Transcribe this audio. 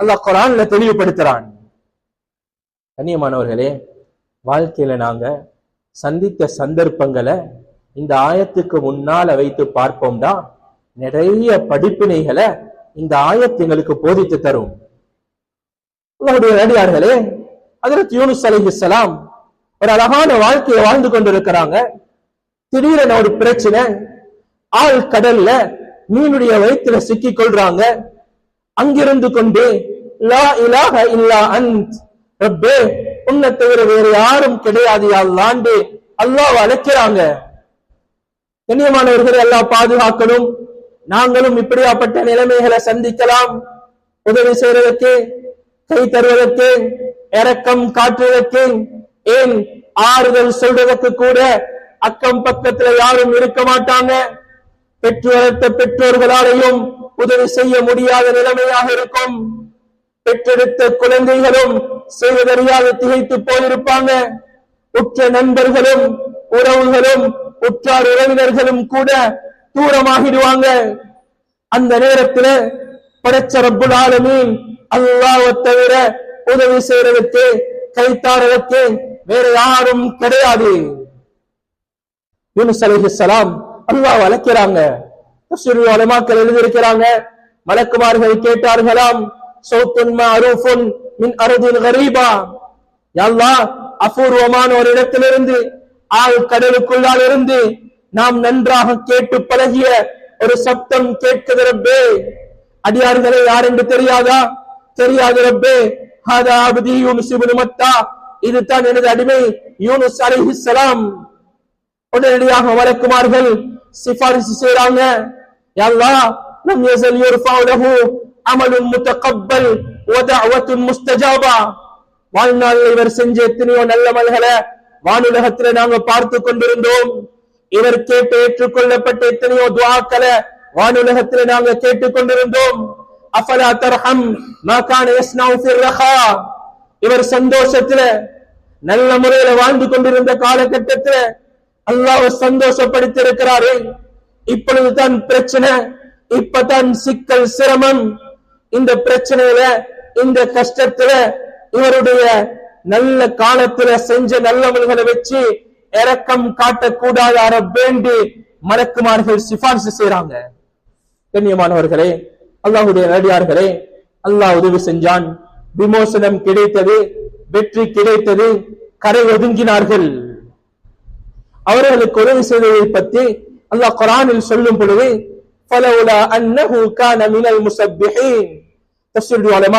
அல்லாஹ் குரான்ல தெளிவுபடுத்துறான். கண்ணியமானவர்களே வாழ்க்கையில நாங்க சந்தித்த சந்தர்ப்பங்களை இந்த ஆயத்துக்கு முன்னால வைத்து பார்ப்போம்டா. நிறைய படிப்பினைகளை இந்த ஆயத்து எங்களுக்கு போதித்து தரும். அல்லாஹ்வுடைய நடிகார்களே அதற்கு யூனுஸ் அலைஹிஸ்ஸலாம் ஒரு அழகான வாழ்க்கையை வாழ்ந்து கொண்டிருக்கிறாங்க. திடீரென ஒரு பிரச்சனை ஆள் கடல்ல மீனுடைய வயிற்றுல சிக்கிக் கொள்றாங்க. அங்கிருந்து கொண்டு லா இலாஹ இல்லா அன்த். ரப்பே உன்னை தவிர வேறு யாரும் கிடையாது அல்லாண்டு. அல்லாஹ் அழைக்கிறாங்க. கண்ணியமானவர்களை எல்லாம் பாதுகாக்கணும். நாங்களும் இப்படியாப்பட்ட நிலைமைகளை சந்திக்கலாம். உதவி செய்வதற்கு கை தருவதற்கு இரக்கம் காட்டுவதற்கு ஏன் ஆறுதல் சொல்றதற்கு கூட அக்கம் பக்கத்துல யாரும் இருக்க மாட்டாங்க. பெற்றோர்த்த பெற்றோர்களாலையும் உதவி செய்ய முடியாத நிலைமையாக இருக்கும். பெற்றெடுத்த குழந்தைகளும் செய்வதறியாது திகைத்து போயிருப்பாங்க. உற்ற நண்பர்களும் உறவுகளும் உற்றார் உறவினர்களும் கூட தூரமாகிடுவாங்க. அந்த நேரத்துல படைச்ச ரப்புல் ஆலமீன் தவிர உதவி செய்யறதுக்கு கைத்தாரதுக்கு வேற யாரும் கிடையாது. யூனுஸ் அலைஹிஸ்ஸலாம் அல்லாஹ் அழைக்கிறாங்க தஃசீருல் உலமாக்கள் எழுதியிருக்கிறாங்க. மலக்குமார்கள் கேட்டார்களாம் சௌத்துன் மாரூஃபுன் மின் அருதின் கரீபா. யா அபூர்வமான ஒரு இடத்திலிருந்து ஆள் கடலுக்குள்ளால் இருந்து நாம் நன்றாக கேட்டு பழகிய ஒரு சப்தம் கேட்குது ரப்பே. அடியார்களே யார் என்று தெரியாதா? தெரியாது ரப்பே. ஹாதா யூனுஸ் இப்னு மத்தா. இதுதான் எனது அடிமை யூனுஸ் அலைஹிஸ்ஸலாம் உடனடியாக வழக்குமார்கள் சிபாரிசு செய்றாங்க. யல்லா لم يزل يرفع له லஹு அமலுன் முத்தகப்பல் வ தஅவத்துன் முஸ்தஜாபா வாழ்நாளில் இவர் செஞ்ச எத்தனையோ நல்ல மல்களை வானுலகத்துல நாங்க பார்த்து கொண்டிருந்தோம். இவர் கேட்டு ஏற்றுக்கொள்ளப்பட்ட எத்தனையோ துவாக்களை வானுலகத்துல நாங்க கேட்டுக் கொண்டிருந்தோம். அஃபலா தர்ஹம் மா கான யஸ்னஉ இவர் சந்தோஷத்துல நல்ல முறையில வாழ்ந்து கொண்டிருந்த காலகட்டத்துல அல்லாஹ் சந்தோஷப்படுத்தி இருக்கிறாரு இப்பொழுதுதான் பிரச்சனை. இப்பதான் சிக்கல் சிரமம். இந்த பிரச்சனையில இந்த கஷ்டத்துல இவருடைய நல்ல காலத்துல செஞ்ச நல்லவர்களை வச்சு இறக்கம் காட்டக்கூடாத வேண்டி மலக்குமார்கள் சிபாரிசு செய்யறாங்க கண்ணியமானவர்களே அல்லாஹுடைய நடிகார்களே அல்லாஹ் உதவி செஞ்சான். விமோசனம் கிடைத்தது வெற்றி கிடைத்தது கரை ஒதுங்கினார்கள். அவர்களுக்கு உதவி செய்ததை பற்றி அல்லாஹ் குரானில் சொல்லும் பொழுது فلولا أنه كان من المسبحين. تفسير العلماء